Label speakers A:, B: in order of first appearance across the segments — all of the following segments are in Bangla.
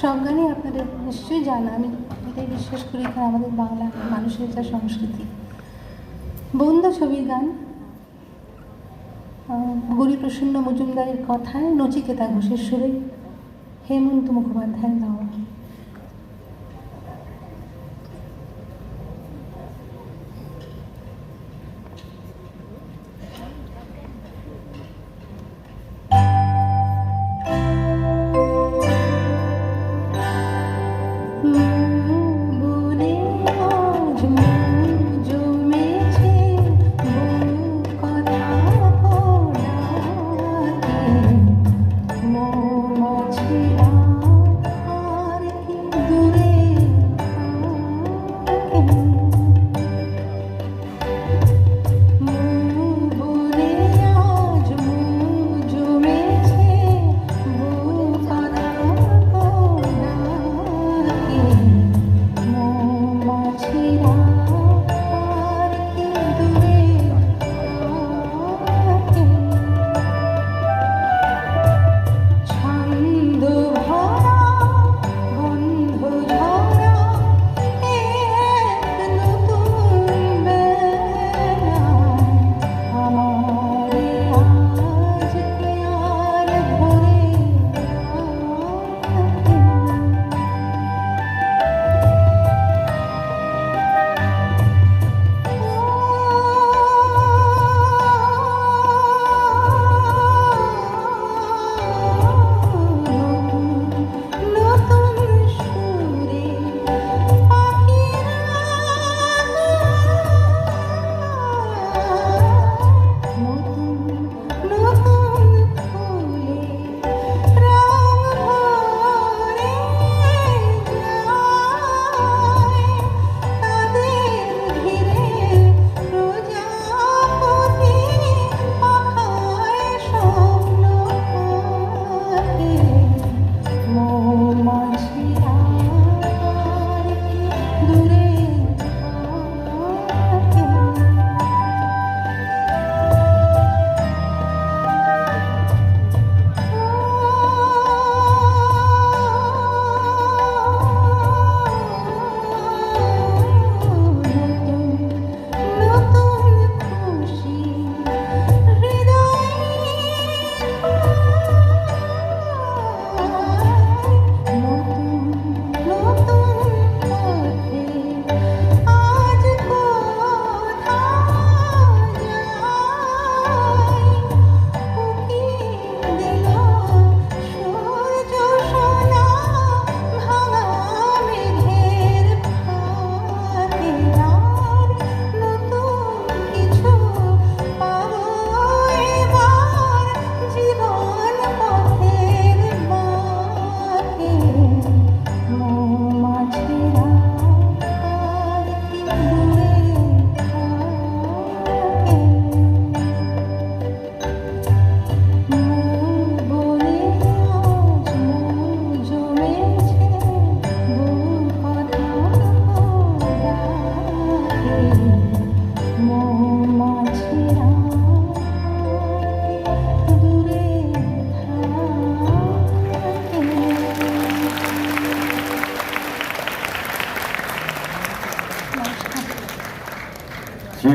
A: সজ্ঞানই আপনাদের নিশ্চয়ই জানা। আমি এটাই বিশ্বাস করি এখানে আমাদের বাংলা মানুষের যা সংস্কৃতি। বন্ধু ছবির গান গৌরীপ্রসন্ন মজুমদারের কথায় নচিকেতা ঘোষের সুরে হেমন্ত মুখোপাধ্যায়ের গাওয়া।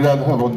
B: obrigado, Ramon.